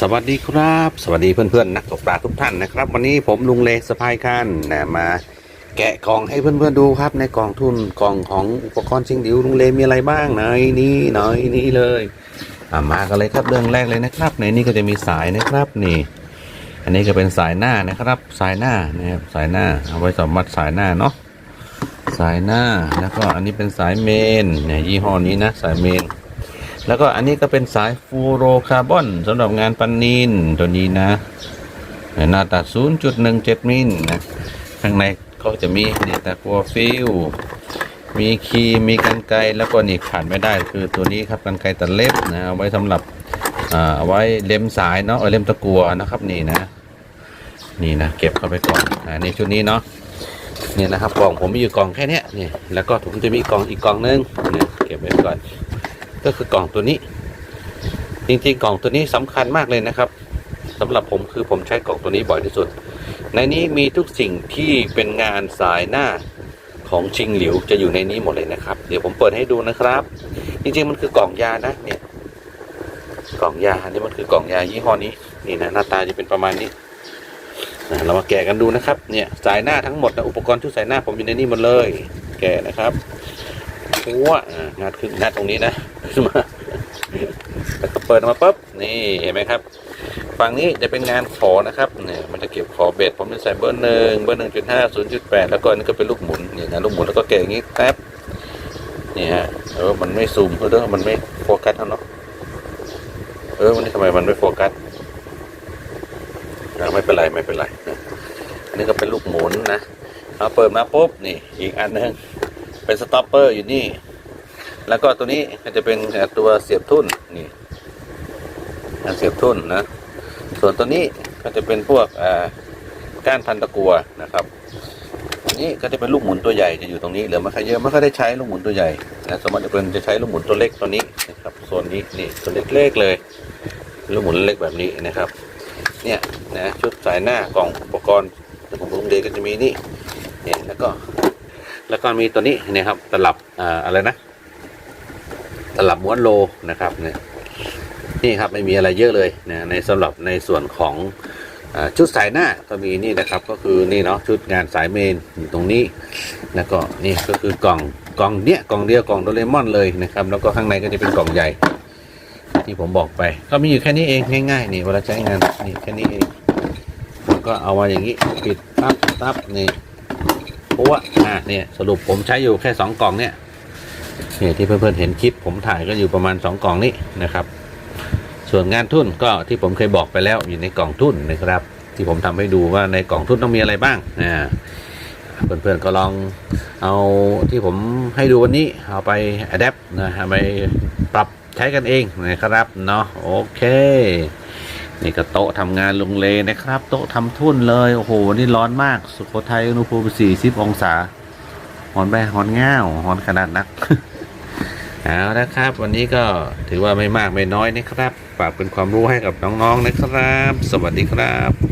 สวัสดีครับ สวัสดีเพื่อนๆนักตกปลาทุกท่านนะครับ วันนี้ผมลุงเลสะพายคันนะมาแกะกล่องให้เพื่อนๆดูครับในกล่องทุนกล่องของอุปกรณ์ชิงดิวลุงเลมีอะไรบ้างในนี้หน่อยนี้เลยามากันเลยครับเรื่องแรกเลยนะครับ ในนี้ก็จะมีสายนะครับนี่ อันนี้ก็เป็นสายหน้านะครับ สายหน้านะครับสายหน้าเอาไว้สำหรับสายหน้าเนาะสายหน้าแล้วก็อันนี้เป็นสายเมนเนี่ยยี่ห้อนี้นะสายเมน แล้วก็อันนี้ก็เป็นสายฟูโรคาร์บอนสำหรับงานปันนินตัวนี้นะ หน้าตัด0.17 มิลนะข้างในก็จะมีนี่ตะกัวฟิลมีครีมมีกันไกแล้วก็นี่ขาดไม่ได้คือตัวนี้ครับกันไกตัดเล็บนะเอาไว้สำหรับเอาไว้เล็มสายเนาะเอาเล็มตะกัวนะครับนี่นะ นี่นะเก็บเข้าไปก่อนอ่านี่ชุดนี้เนาะนี่นะครับกล่องผมมีอยู่กล่องแค่เนี้ยนี่แล้วก็ผมจะมีกล่องอีกกล่องนึงเนี่ยเก็บไว้ก่อน ก็คือกล่องตัวนี้ จริงๆกล่องตัวนี้สำคัญมากเลยนะครับสำหรับผมคือผมใช้กล่องตัวนี้บ่อยที่สุด ในนี้มีทุกสิ่งที่เป็นงานสายหน้าของชิงหลิวจะอยู่ในนี้หมดเลยนะครับ เดี๋ยวผมเปิดให้ดูนะครับ จริงๆมันคือกล่องยานะเนี่ยกล่องยาอันี่มันคือกล่องยายี่ห้อนี้นี่นะหน้าตาจะเป็นประมาณนี้นะเรามาแกะกันดูนะครับ เนี่ยสายหน้าทั้งหมดนะอุปกรณ์ชุดสายหน้าผมอยู่ในนี้หมดเลย แกะนะครับ หัวอ่างัดขึ้นงัดตรงนี้นะมาแล้วก็เปิดมาปุ๊บนี่เห็นไหมครับ ฝั่งนี้จะเป็นงานขอนะครับเนี่ยมันจะเก็บขอเบ็ดผมจะใส่เบอร์หนึ่งเบอร์หนึ่งจุดห้าศูนย์จุดแปดแล้วก็อันนี่ก็เป็นลูกหมุนนี่นะลูกหมุนแล้วก็แกะอย่างนี้แป๊บนี่ฮะเออมันไม่ซูมเออมันไม่โฟกัสเท่านาะเออวันนี้ทำไมมันไม่โฟกัสไม่เป็นไรไม่เป็นไรนะอันนี้ก็เป็นลูกหมุนนะเอาเปิดมาปุ๊บนี่อีกอันหนึง เป็นสต็อปเปอร์อยู่นี่ แล้วก็ตัวนี้ก็จะเป็นตัวเสียบทุ่นนี่เสียบทุ่นนะ ส่วนตัวนี้ก็จะเป็นพวกอ่าก้านพันตะกัวนะครับนนี้ก็จะเป็นลูกหมุนตัวใหญ่จะอยู่ตรงนี้เหลือไม่ค่อยเยอะไม่ค่อยได้ใช้ลูกหมุนตัวใหญ่นะสมมติจะเป็นจะใช้ลูกหมุนตัวเล็กตัวนี้นะครับโซนนี้นี่ตัวเล็กๆเลย ลูกหมุนเล็กแบบนี้นะครับ เนี่ยนะชุดสายหน้ากล่องอุปกรณ์ของลุงเดชก็จะมีนี่เนี่ยแล้วก็ แล้วก็มีตัวนี้นี่ยครับตลับอ่าอะไรนะ ตลับม้วนโลนะครับเนี่ยนี่ครับไม่มีอะไรเยอะเลยนะในสำหรับในส่วนของอชุดสายหน้าก็มีนี่นะครับ ก็คือนี่เนาะชุดงานสายเมนอยู่ตรงนี้ แล้วก็นี่ก็คือกล่องกล่องเนี้ยกล่องเดียวกล่องโดเรมอนเลยนะครับ แล้วก็ข้างในก็จะเป็นกล่องใหญ่ ที่ผมบอกไป ก็มีอยู่แค่นี้เองง่ายๆนี่เวลาใช้งานนี่แค่นี้เองก็เอามาอย่างนี้ปิดปั๊บปั๊บนี่ พราะว่าอ่าเนี่ยสรุปผมใช้อยู่แค่สองกล่องเนี่ยเนี่ยที่เพื่อนๆเห็นคลิปผมถ่ายก็อยู่ประมาณ2กล่องนี้นะครับ ส่วนงานทุ่นก็ที่ผมเคยบอกไปแล้วอยู่ในกล่องทุ่นนะครับ ที่ผมทำให้ดูว่าในกล่องทุ่นต้องมีอะไรบ้างอ่าเพื่อนๆก็ลองเอาที่ผมให้ดูวันนี้เอาไปอัดแอปนะไปปรับใช้กันเองนะครับเนาะโอเค นี่ก็โต๊ะทำงานลุงเลนะครับ โต๊ะทำทุ่นเลย โอ้โหวันนี้ร้อนมาก สุโขทัยอุณหภูมิ40 องศาหอนไปหอนง่าวหอนขนาดนักเอาละครับ วันนี้ก็ถือว่าไม่มากไม่น้อยนะครับ ฝากเป็นความรู้ให้กับน้องๆนะครับ สวัสดีครับ